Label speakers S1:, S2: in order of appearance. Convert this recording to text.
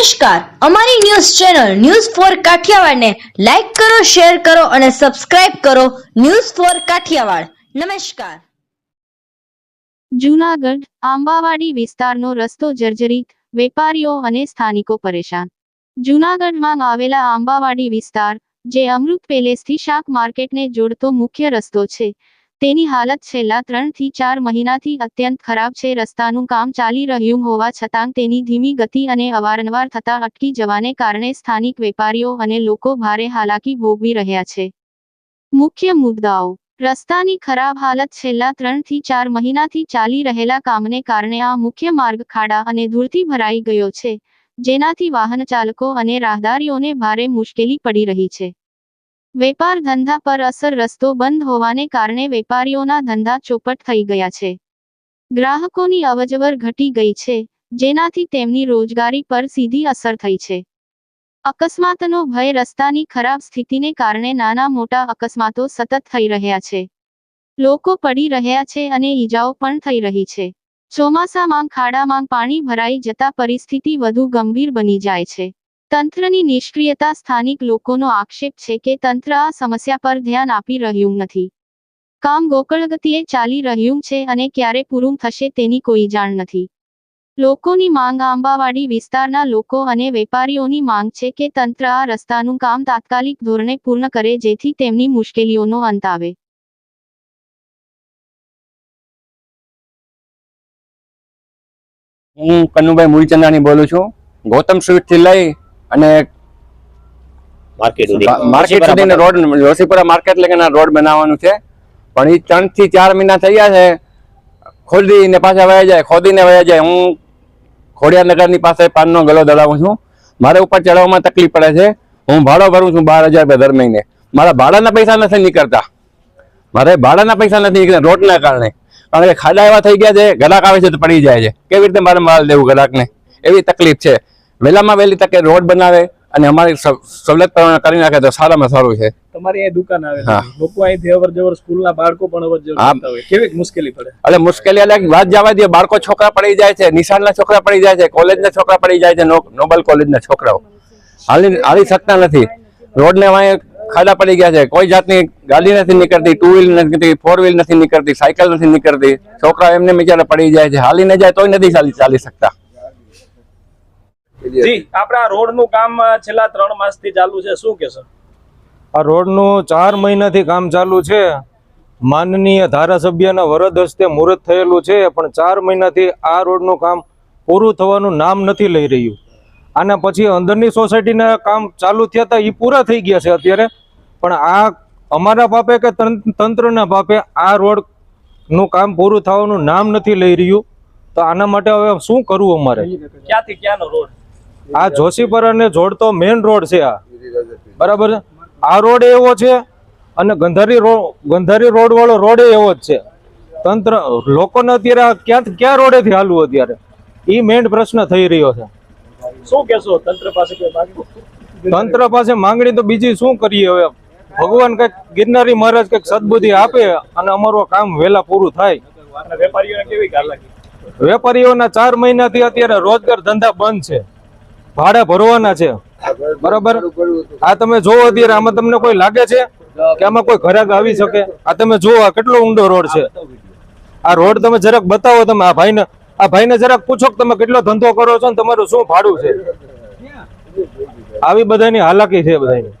S1: નમસ્કાર. અમારી news channel news four કાઠિયાવાડને લાઈક કરો, શેર કરો અને સબસ્ક્રાઇબ કરો ન્યૂઝ ફોર કાઠિયાવાડ. નમસ્કાર.
S2: જૂનાગઢ, આંબાવાડી વિસ્તારનો રસ્તો જર્જરિત, વેપારીઓ અને સ્થાનિકો પરેશાન. જૂનાગઢમાં આવેલા આંબાવાડી વિસ્તાર, જે અમૃત પેલેસથી શાક માર્કેટને જોડતો મુખ્ય રસ્તો છે તેની હાલત છેલ્લા ત્રણથી ચાર મહિનાથી અત્યંત ખરાબ છે. રસ્તાનું કામ ચાલી રહ્યું હોવા છતાં તેની ધીમી ગતિ અને અવારનવાર થતા અટકી જવાને કારણે સ્થાનિક વેપારીઓ અને લોકો ભારે હાલાકી ભોગવી રહ્યા છે. મુખ્ય મુદ્દાઓ. રસ્તાની ખરાબ હાલત છેલ્લા ત્રણથી ચાર મહિનાથી ચાલી રહેલા કામને કારણે આ મુખ્ય માર્ગ ખાડા અને ધૂળથી ભરાઈ ગયો છે, જેનાથી વાહન ચાલકો અને રાહદારીઓને ભારે મુશ્કેલી પડી રહી છે. વેપાર ધંધા પર અસર રસ્તો બંધ હોવાને કારણે વેપારીઓના ધંધા ચોપટ થઈ ગયા છે. ગ્રાહકોની અવજવર ઘટી ગઈ છે, જેનાથી તેમની રોજગારી પર સીધી અસર થઈ છે. અકસ્માતનો ભય રસ્તાની ખરાબ સ્થિતિને કારણે નાના મોટા અકસ્માતો સતત થઈ રહ્યા છે. લોકો પડી રહ્યા છે અને ઈજાઓ પણ થઈ રહી છે. ચોમાસામાં ખાડામાં પાણી ભરાઈ જતા પરિસ્થિતિ વધુ ગંભીર બની જાય છે. તંત્રની નિષ્ક્રિયતા સ્થાનિક લોકોનો આક્ષેપ છે કે તંત્ર આ સમસ્યા પર ધ્યાન આપી રહ્યું નથી. કામ ગોકળગતિએ ચાલી રહ્યું છે અને ક્યારે પૂરું થશે તેની કોઈ જાણ નથી. લોકોની માંગ આંબાવાડી વિસ્તારના લોકો અને વેપારીઓની માંગ છે કે તંત્ર આ રસ્તાનું કામ તાત્કાલિક ધોરણે પૂર્ણ કરે જેથી તેમની મુશ્કેલીઓનો અંત આવે.
S3: હું કનુભાઈ મૂળચંદાની બોલું છું. ગૌતમ સ્વીટથી લઈ અને
S4: માર્કેટ સુધી.
S3: રોડ લોસીપુરા માર્કેટ લગીના રોડ બનાવવાનું છે. પણ એ ત્રણથી ચાર મહિના થઈ ગયા છે. ખોદી ને પાછા વયા જાય ખોદીને વયા જાય. હું ખોડિયાનગરની પાસે પાનનો ગલો દળાવું છું. મારે ઉપર ચડાવવામાં તકલીફ પડે છે. હું ભાડો ભરું છું બાર હજાર રૂપિયા દર મહિને. મારા ભાડાના પૈસા નથી નીકળતા. મારે ભાડાના પૈસા નથી નીકળતા રોડના કારણે. કારણ કે ખાડા એવા થઈ ગયા છે ગલાક આવે છે તો પડી જાય છે. કેવી રીતે મારે માલ દેવું ગલાકને એવી તકલીફ છે. વહેલામાં વહેલી તકે રોડ બનાવે અને અમારી સવલત કરી નાખે તો સારામાં સારું છે.
S5: તમારી અહીં દુકાન આવે. લોકો અહીંથી અવર જવર સ્કૂલના બાળકો પણ અવર જવર
S3: હા.
S5: હોય. કેવી મુશ્કેલી પડે?
S3: એટલે મુશ્કેલી એટલે વાત જવા દે બાળકો છોકરા પડી જાય છે નિશાનના છોકરા પડી જાય છે કોલેજના છોકરા પડી જાય છે નોબલ કોલેજના છોકરાઓ. હાલી હાલી શકતા નથી. રોડને વાંહે ખાડા પડી ગયા છે. કોઈ જાતની ગાડી નથી નીકળતી ટુ વ્હીલ નથી નીકળતી ફોર વ્હીલ નથી નીકળતી સાયકલ નથી નીકળતી. છોકરા એમને બિચારા પડી જાય છે. હાલી ન જાય તોય નથી ચાલી ચાલી શકતા.
S5: જી આપણા રોડનું કામ છેલ્લા ત્રણ માસથી ચાલુ છે. શું કેશો
S6: આ રોડનું ચાર મહિનાથી કામ ચાલુ છે. માનનીય ધારાસભ્યના વરદ હસ્તે મુહૂર્ત થયેલું છે પણ ચાર મહિનાથી આ રોડનું કામ પૂરું થવાનું નામ નથી લઈ રહ્યું. આના પછી અંદરની સોસાયટીના કામ ચાલુ થયા હતા એ પૂરા થઈ ગયા છે અત્યારે. પણ આ અમારા પાપે કે તંત્ર તંત્રના પાપે આ રોડનું કામ પૂરું થવાનું નામ નથી લઈ રહ્યું. તો આના માટે હવે શું કરવું અમારે?
S5: ક્યાંથી ક્યાંનો રોડ?
S6: આ જોશીપરાને જોડતો મેઇન રોડ છે આ. બરાબર છે? આ રોડ એવો છે અને ગંધારી રોડ ગંધારી રોડ વાળો રોડ એવો જ છે. તંત્ર લોકોને અત્યારે ક્યાં ક્યાં રોડેથી હાલવું અત્યારે? એ મેઇન પ્રશ્ન થઈ રહ્યો છે.
S5: શું કેશો તંત્ર પાસે
S6: તંત્ર પાસે માંગણી તો બીજી શું કરીએ હવે? ભગવાન કંઈક ગિરનારી મહારાજ કંઈક સદબુદ્ધિ આપે અને અમારું કામ વહેલા પૂરું થાય.
S5: વેપારીઓના
S6: ચાર મહિનાથી અત્યારે રોજગાર ધંધા બંધ છે. ભાડા ભરવાના છે. બરાબર? આ તમે જોવો અત્યારે, આમાં તમને કોઈ લાગે છે કે આમાં કોઈ ઘરાક આવી શકે? આ તમે જોવો કેટલો ઊંડો રોડ છે. આ રોડ તમે જરાક બતાવો તમે, આ ભાઈને આ ભાઈને જરાક પૂછો તમે કેટલો ધંધો કરો છો ને તમારું શું ભાડું છે? આવી બધાની હાલાકી છે બધાની.